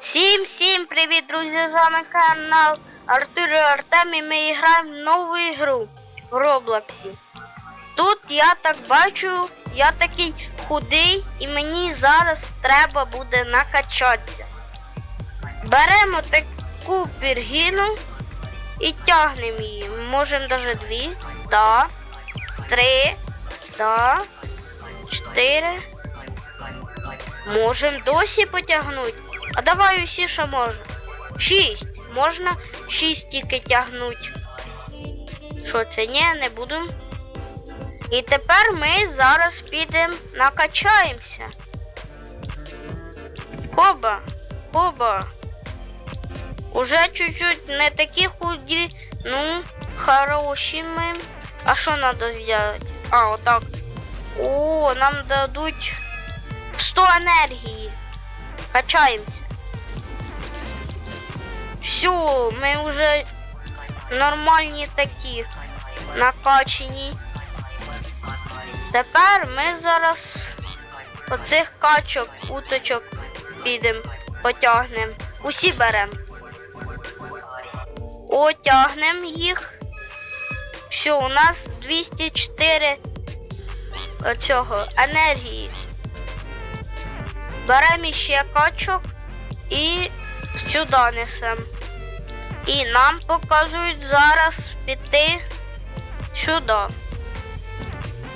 Всім всім привіт, друзі! З вами канал Артур і Артем і ми граємо в нову ігру в Роблоксі. Тут я так бачу, я такий худий і мені зараз треба буде накачатися. Беремо таку піргіну і тягнемо її. Можемо навіть дві, да, три, да, чотири. Можем досі потягнути. А давай усі що можна. Шість. Можна шість тільки тягнуть. Що це? Ні, не будемо. І тепер ми зараз підемо накачаємося. Хоба, хоба. Уже чуть-чуть не такі худі, ну, хороші ми. А що треба зробити? А, отак. О, нам дадуть 100 енергії. Качаємося. Все, ми вже нормальні такі накачені. Тепер ми зараз оцих качок, уточок підемо, потягнемо. Усі беремо. Отягнемо їх. Все, у нас 204 цього енергії. Беремо ще качок і сюди несемо. І нам показують зараз піти сюди.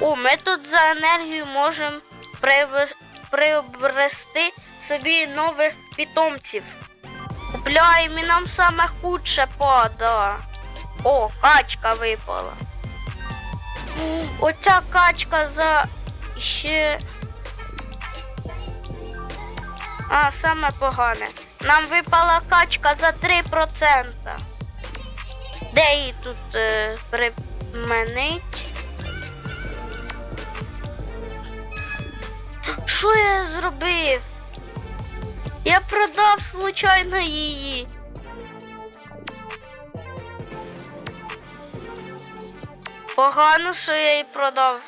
О, ми тут за енергію можемо приобрести собі нових питомців. Купляємо і нам саме худше пада. О, качка випала. Оця качка за ще. А, саме погане. Нам випала качка за 3%. Де її тут е, применить? Що я зробив? Я продав случайно її. Погано, що я її продав.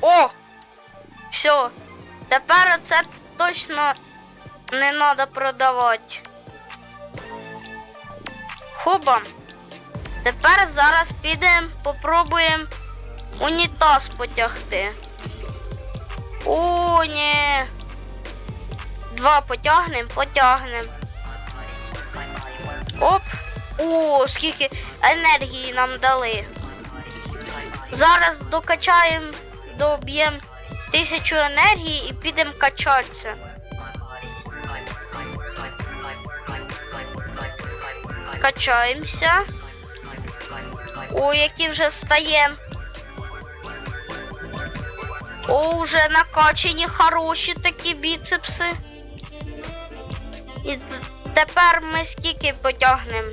О! Все. Тепер це точно не треба продавати. Хоба. Тепер зараз підемо, попробуємо унітаз потягти. О, ні. Два потягнемо, потягнемо. Оп. О, скільки енергії нам дали. Зараз докачаємо, доб'ємо тисячу енергії і підемо качатися. Качаємося. О, які вже стаємо. О, вже накачані хороші такі біцепси. І тепер ми скільки потягнемо?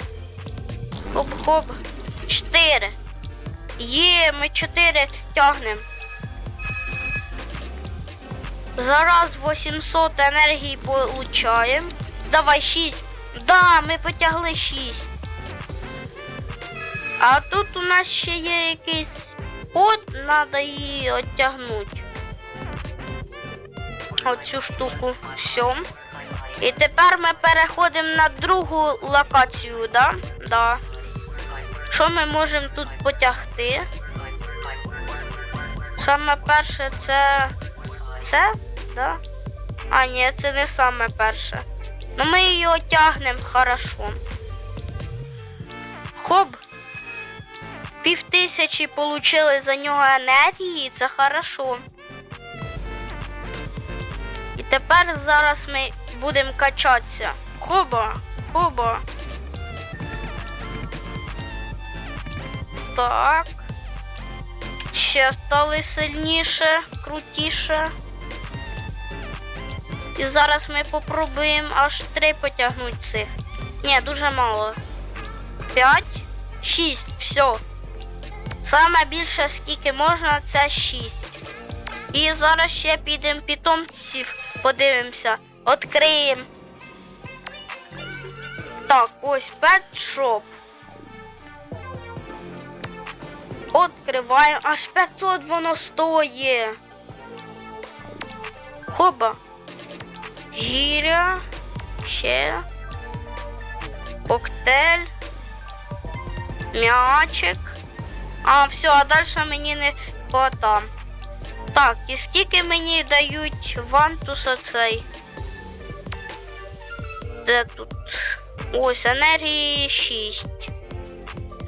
Хоп-хоп. Чотири. Є, ми чотири тягнемо. Зараз 800 енергії получаємо. Давай 6. Да, ми потягли 6. А тут у нас ще є якийсь ход, треба її оттягнути. Оцю штуку. Все. І тепер ми переходимо на другу локацію, да? Да. Що ми можемо тут потягти? Саме перше це. Це? Да? А, ні, це не саме перше. Ну ми її отягнемо хорошо. Хоп. Пів тисячі получили за нього енергії, це хорошо. І тепер зараз ми будемо качатися. Хоба, хоба. Так. Ще стали сильніше, крутіше. І зараз ми попробуємо аж три потягнути цих. Ні, дуже мало. П'ять, шість, все. Саме більше скільки можна, це шість. І зараз ще підемо питомців, подивимося. Откриємо. Так, ось Shop. Откриваємо. Аж 500 воно стоїть. Хоба. Гіря. Ще. Коктейль. М'ячик. А, все, а далі мені не хвата. Так, і скільки мені дають вантуса цей? Де тут? Ось, енергії 6.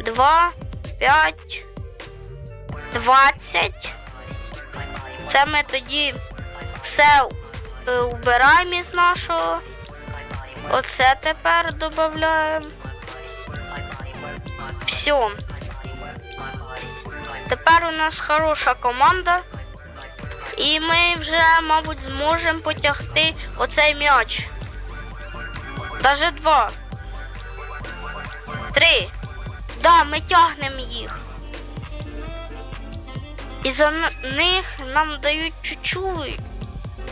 2, 5, 20. Це ми тоді все убираємо із нашого. Оце тепер додаємо. Все. Тепер у нас хороша команда. І ми вже, мабуть, зможемо потягти оцей м'яч. Даже два. Три. Да, ми тягнемо їх. І за них нам дають чуть-чуть.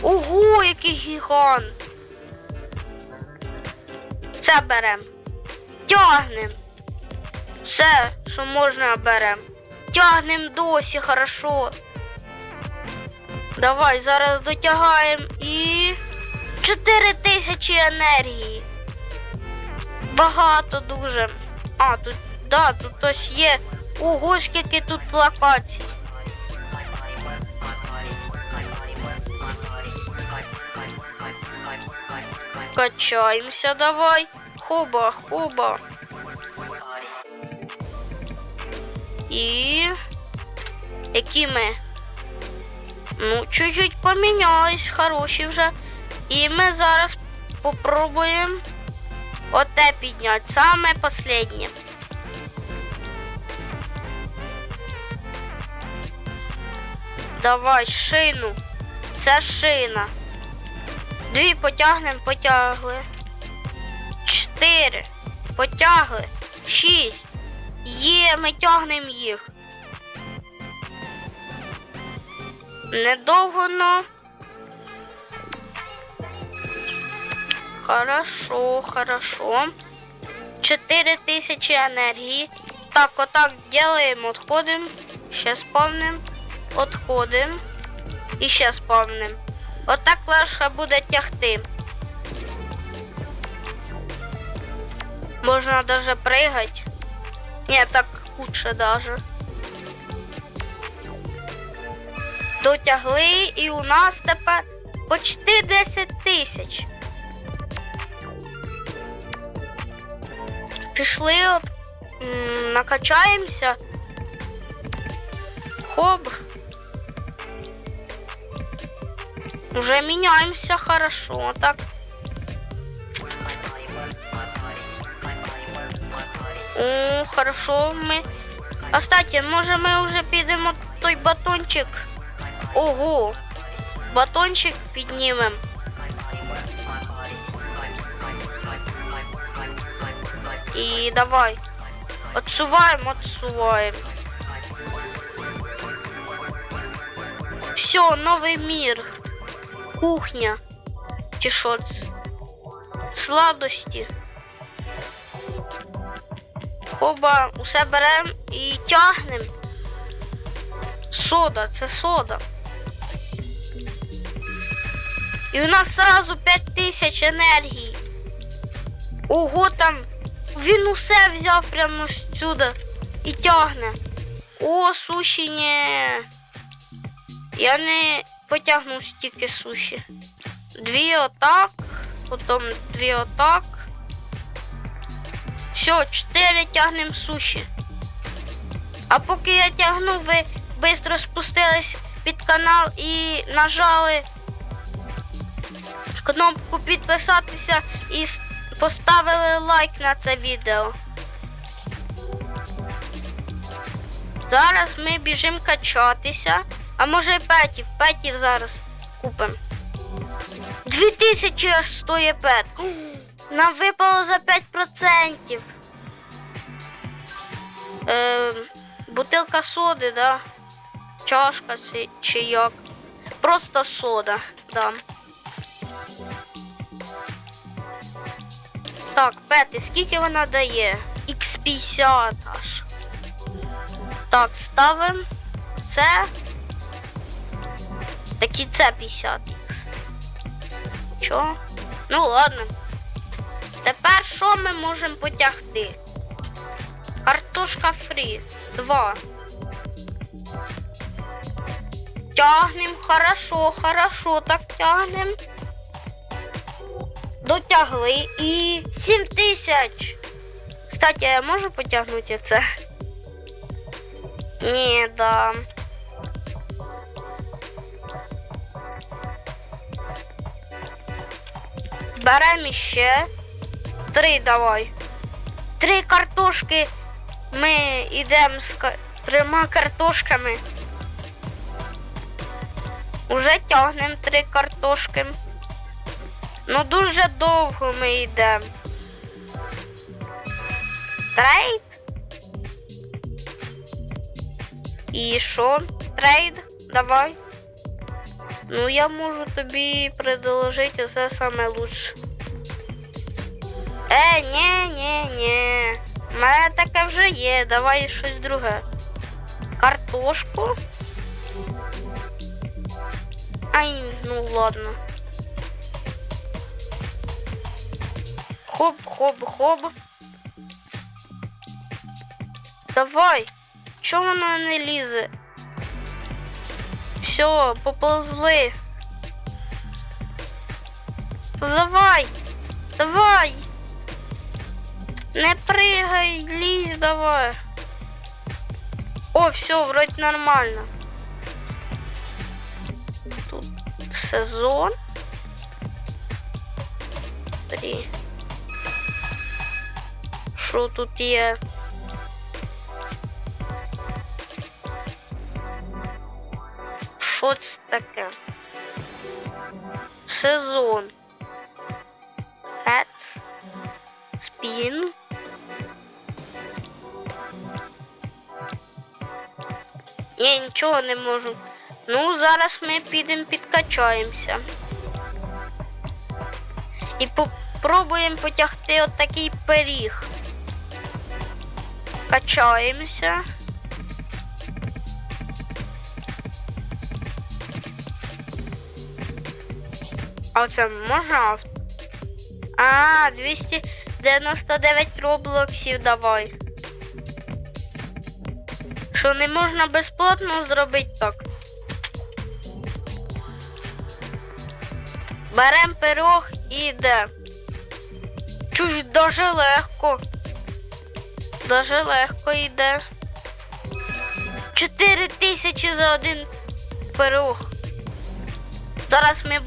Ого, який гігант. Це берем. Тягнем. Все, що можна, берем. Тягнем досі, хорошо. Давай, зараз дотягаємо і. 4 тисячі енергії. Багато дуже. А, тут, да, тут ось є. Ого, скільки тут локацій. Качаємося давай. Хоба, хоба. І. Які ми? Ну, чуть-чуть помінялись, хороші вже. І ми зараз попробуємо оте підняти. Саме останнє. Давай шину. Це шина. Дві потягнемо, потягли. Чотири. Потягли. Шість. Є, ми тягнемо їх. Недовго, но. Хорошо, хорошо. 4000 енергії. Так, отак делаємо, отходимо. Ще спавним. Отходимо. І ще спавним. Отак легше буде тягти. Можна даже пригати. Ні, так лучше даже. Дотягли і у нас тепер почти 10 тисяч. Пішли, от, накачаємося. Хоп. Уже міняємося хорошо, так. О, хорошо, ми. А кстати, може ми вже підемо той батончик. Ого. Батончик піднімемо. І давай. Отсуваємо, отсуваємо. Все, новий мір. Кухня. Чи? Сладості. Оба усе беремо і тягнемо. Сода, це сода. І у нас сразу 5000 енергії. Ого, там він усе взяв прямо сюди і тягне. О, суші не. Я не потягну стільки суші. Дві отак, потім дві отак. Все, чотири тягнемо суші. А поки я тягну, ви швидко спустились під канал і нажали кнопку підписатися і поставили лайк на це відео. Зараз ми біжимо качатися. А може і петів, петів зараз купимо. Дві тисячі аж стоїть пет. Нам випало за 5%. Ем, бутилка соди, да? Чашка чи, чи як. Просто сода, да. Так, Пети, скільки вона дає? Х50 аж. Так, ставимо це. Так і це 50 х Чо? Ну ладно. Тепер що ми можемо потягти? Картошка фрі. Два. Тягнем, хорошо, хорошо, так тягнем. Дотягли і 7 тисяч. Кстати, я можу потягнути це? Ні, да. Беремо ще. Три давай. Три картошки. Ми йдемо з трьома картошками. Уже тягнемо три картошки. Ну дуже довго ми йдемо. Трейд? І що? Трейд? Давай. Ну, я можу тобі предложити це саме лучше. Е, ні, ні, ні. У мене таке вже є. Давай щось друге. Картошку. Ай, ну ладно. Хоп, хоп, хоп. Давай. Чому воно не лізе? Все, поползли. Давай. Давай. Не пригай, лізь, давай. О, все, вроде нормально. Тут сезон. Три. Що тут є? Що це таке? Сезон. Hats. Спін. Я нічого не можу. Ну, зараз ми підемо підкачаємося. І попробуємо потягти отакий пиріг. Качаємося. А це можна? А, 299 роблоксів давай. Що не можна безплатно зробити так. Берем пирог і йде. Чуж дуже легко. Дуже легко йде. 4 тисячі за один пирог. Зараз ми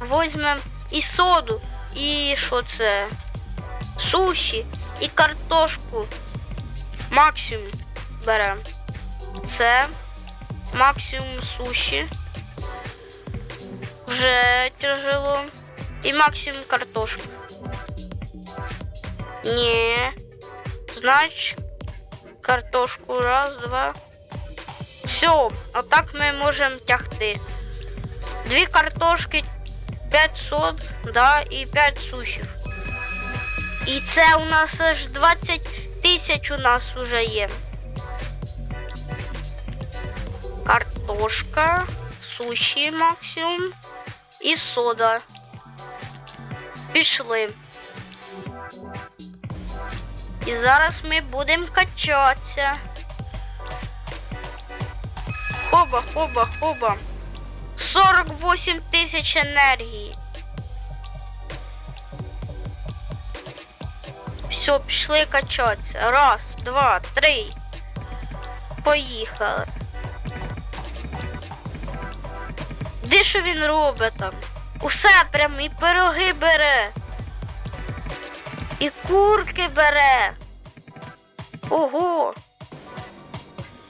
візьмемо і соду, і що це? Суші, і картошку. Максимум беремо. Це максимум суші. Вже тяжело. І максимум картошку. Ні. Значить, картошку. Раз, два. Все, отак ми можемо тягти. Дві картошки 500, да, і 5 сушів. І це у нас аж 20 тисяч у нас уже є. Картошка, суші максимум і сода. Пішли. І зараз ми будемо качатися. Хоба, хоба, хоба. 48 тисяч енергії. Все, пішли качатися. Раз, два, три. Поїхали. Де що він робить там? Усе прям і пироги бере. І курки бере. Ого.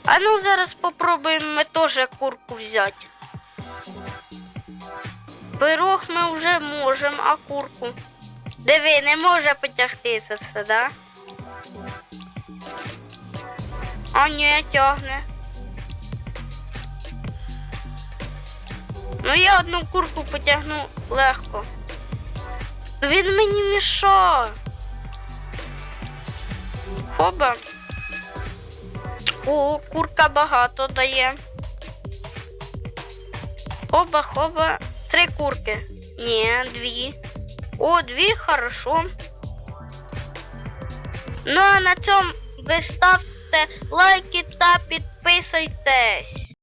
А ну зараз попробуємо ми теж курку взяти. Пирог ми вже можемо, а курку. Диви, не може потягти це все, да? А ні, тягне. Ну я одну курку потягну легко. Він мені мішає. Хоба. О, курка багато дає. Хоба, хоба. Три курки. Не, дві. О, дві, хорошо. Ну а на цьому ви ставте лайки та підписуйтесь.